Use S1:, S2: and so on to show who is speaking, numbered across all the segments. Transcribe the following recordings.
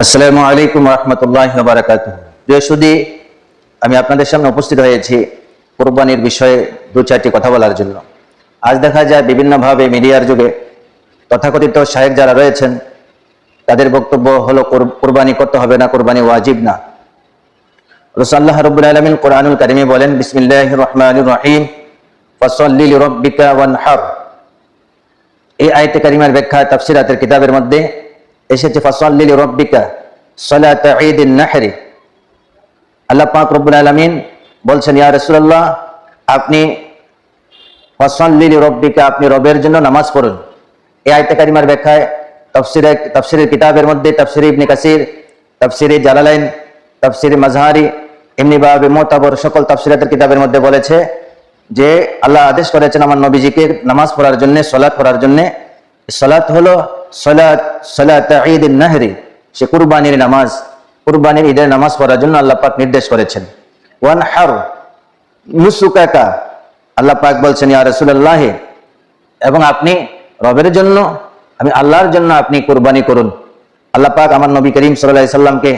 S1: আসসালামু আলাইকুম রহমতুল্লাহ বারাকাত সুদী, আমি আপনাদের সামনে উপস্থিত হয়েছি কোরবানির বিষয়ে দু চারটি কথা বলার জন্য। আজ দেখা যায় বিভিন্নভাবে মিডিয়ার যুগে তথাকথিত শাহেক যারা রয়েছেন, তাদের বক্তব্য হলো কোর- কোরবানি করতে হবে না, কোরবানি ওয়াজিব না। রসাল্লাহ রব্বুল আলমিন কোরআনুল কারিমে বলেন বিসমিল্লাহ রহমান রহিম, ফসল্লি রব্বিকা ওয়ানহার। এই আয়তে কারিমার ব্যাখ্যা, তাফসিরাতের কিতাবের মধ্যে এসেছে ফসল্লিল রব্বিকা সলাত ঈদিন নাহরি। আল্লাহ পাক রব্বুল আলামিন বলছেন, ইয়া রাসূলুল্লাহ, আপনি ফসল্লিল রব্বিকা আপনি রবের জন্য নামাজ পড়ুন। এই আয়তে কারিমার ব্যাখ্যায় তাফসিরে, তাফসিরের কিতাবের মধ্যে তাফসির ইবনে কাসির, তাফসিরে জালালাইন, তাফসিরে মাজহারি এমনি ভাবে মোতাবর সকল তাফসিরাতের কিতাবের মধ্যে বলেছে যে, আল্লাহ আদেশ করেছেন আমার নবীজিকে নামাজ পড়ার জন্য সলাৎ পড়ার জন্য। সলাৎ হলো সলাত ঈদ নাহরি, সে কুরবানির নামাজ, কুরবানির ঈদের নামাজ পড়ার জন্য আল্লাহ পাক নির্দেশ করেছেন। ওয়ান হার আল্লাহ পাক বলছেন, ইয়া এবং আপনি রবের জন্য, আমি আল্লাহর জন্য আপনি কুরবানি করুন। আল্লাহ পাক আমার নবী করিম সাল্লামকে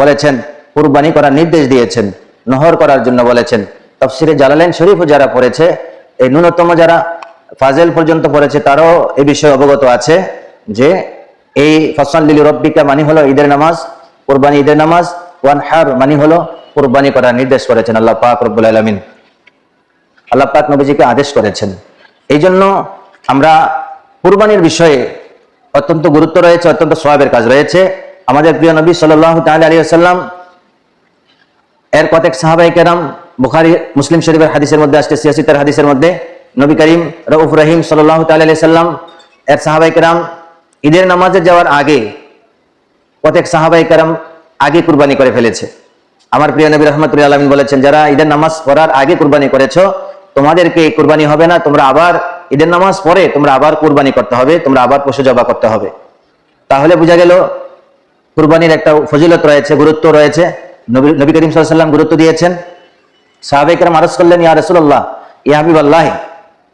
S1: বলেছেন, কুরবানি করার নির্দেশ দিয়েছেন, নহর করার জন্য বলেছেন। তফসিরে জালালেন শরীফও যারা পড়েছে, এই ন্যূনতম যারা ফাজেল পর্যন্ত পড়েছে, তারাও এ বিষয়ে অবগত আছে। যে এই ফসলিল রব্বিকা মানে হলো ঈদের নামাজ, কোরবানি ঈদের নামাজ ওয়ান হার মানে হলো কোরবানি করার নির্দেশ করেছেন আল্লাহ পাক রব্বুল আলামিন। আল্লাহ পাক নবীজিকে আদেশ করেছেন। এই জন্য আমরা কুরবানির বিষয়ে অত্যন্ত গুরুত্ব রয়েছে, অত্যন্ত সোয়াবের কাজ রয়েছে। আমাদের প্রিয় নবী সাল্লাহ তাহলে আলী আসাল্লাম এর কতক সাহাবাই কেরাম বুখারি, মুসলিম শরীফের হাদিসের মধ্যে আসছে, সিয়াসিতার হাদিসের মধ্যে। নবী করিম রউফ রহিম সাল্লাহ তাল্লাহ সাল্লাম এর সাহাবাই কেরাম ঈদের নামাজে যাওয়ার আগে কতক সাহাবাই কেরাম আগে কুরবানি করে ফেলেছে। আমার প্রিয় নবী রহমতুল্লাহ আলমিন বলেছেন, যারা ঈদের নামাজ পড়ার আগে কুরবানি করেছ, তোমাদেরকে কুরবানি হবে না, তোমরা আবার ঈদের নামাজ পড়ে তোমরা আবার কুরবানি করতে হবে, তোমরা আবার পশু জবা করতে হবে। তাহলে বোঝা গেল, কুরবানির একটা ফজিলত রয়েছে, গুরুত্ব রয়েছে। নবী নবী করিম সাল্লাম গুরুত্ব দিয়েছেন। সাহাবেকরাম আরস করলেন, ইয়া রসুল্লাহ ইয়া আল্লাহ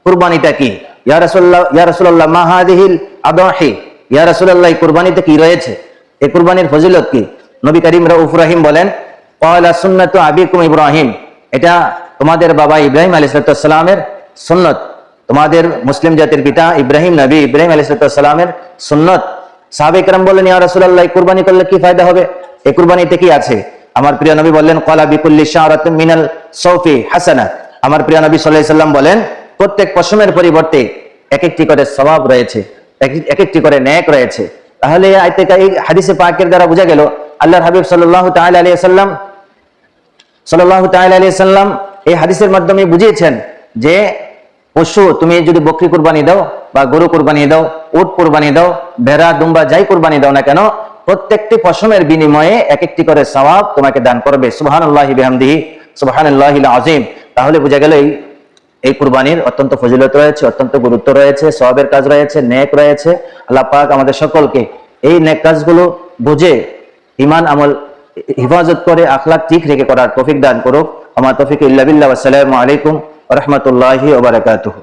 S1: কুরবানিটা কি? ইয়া রসুল্লাহ ইয়া রসুল্লাহ মাহাদিহিল আদাহি? ইয়া রসুল্লাহ এই কুরবানিতে কি রয়েছে? এই কুরবানির ফজিলত কি? নবী করিম রউফ রহিম বলেন কয়লা সুন্নাতু আবিকুম ইব্রাহিম। এটা তোমাদের বাবা ইব্রাহিম আলাইসালামের সুন্নত। তোমাদের মুসলিম জাতির পিতা ইব্রাহিম নবী ইব্রাহিম আলাইসালামের সুন্নত। সাহাবেকরাম বললেন ইয়া রাসূলুল্লাহ, এই কুরবানি করলে কি ফায়দা হবে? এই কুরবানিতে কি আছে? আমার প্রিয় নবী বললেন কলা বিকুল্লি শাহরাতিন মিনাল সৌফি হাসানা। আমার প্রিয় নবী আলাইহি সাল্লাম বলেন, প্রত্যেক পশমের পরিবর্তে এক একটি করে সওয়াব রয়েছে। এক- এক একটি করে ন্যাক রয়েছে। তাহলে এই হাদিসে পাকের দ্বারা বোঝা গেল, আল্লাহর হাবিব সাল্লাল্লাহু তাআলা আলাইহি সাল্লাম সাল্লাল্লাহু তাআলা আলাইহি সাল্লাম এই হাদিসের মাধ্যমে বুঝিয়েছেন যে, পশু তুমি যদি বকরি কুরবানি দাও বা গরু কুরবানি দাও, উট কুরবানি দাও, ভেড়া, দুম্বা যাই কুরবানি দাও না কেন, প্রত্যেকটি পশমের বিনিময়ে এক একটি করে সওয়াব তোমাকে দান করবে। সুবহানাল্লাহি বিহামদিহি, সুবহানাল্লাহিল আযীম। তাহলে বোঝা গেল এই এই কুরবানির অত্যন্ত ফজিলত রয়েছে, অত্যন্ত গুরুত্ব রয়েছে সবের কাজ রয়েছে, নেক রয়েছে। আল্লাহ পাক আমাদের সকলকে এই নেক কাজগুলো বুঝে ইমান আমল, হিফাজত করে আখলাক ঠিক রেখে করার তৌফিক দান করুক। আমার তৌফিক ইল্লা বিল্লাহ আসসালামু আলাইকুম রাহমাতুল্লাহি ওয়া বারাকাতুহু।